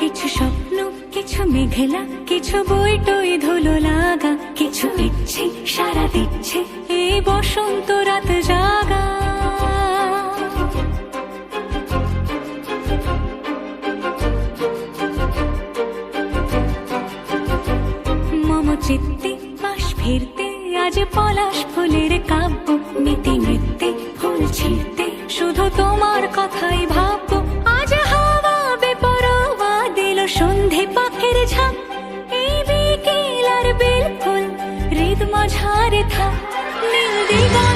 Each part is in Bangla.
কিছু স্বপ্ন, কিছু মেঘেলা, কিছু বই টই ধুলো লাগা, কিছু ইচ্ছে সারা দিচ্ছে এই বসন্ত আজ পলাশ ফুলের কাব্য, নীতি নৃত্যে ফুল ছিঁড়তে শুধু তোমার কথাই ভাববো, আজ হাওয়া বেপরোয়া দিল সন্ধে পাখির ঝাঁক এই বিকেল আর বিলকুল হৃদ মাঝারে থাক। নীল দিগন্তে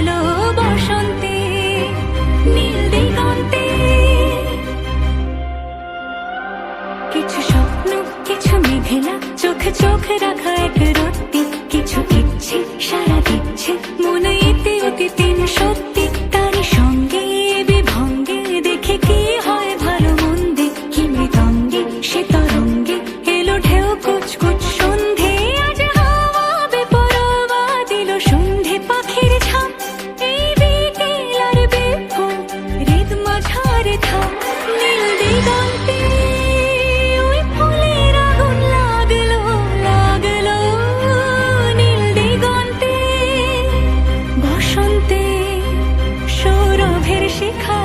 ওঠে চোখে চোখে রাখা এক রত্তি কিছু ইচ্ছে সারা দিচ্ছে মনে ইতি অতি তিন সত্যি তার সঙ্গে বিভঙ্গে দেখে কি হয় ভালো মন্দে কি মৃদঙ্গে সে তরঙ্গে এলো ঢেউ কুচকুচ সন্ধে আজ হাওয়া বেপরোয়া দিল সন্ধে পাখির ঝাঁপ এই বিকেল আর বিক্ষোভ রিদ মাঝারে থাম শান্তি সৌরভের শিখা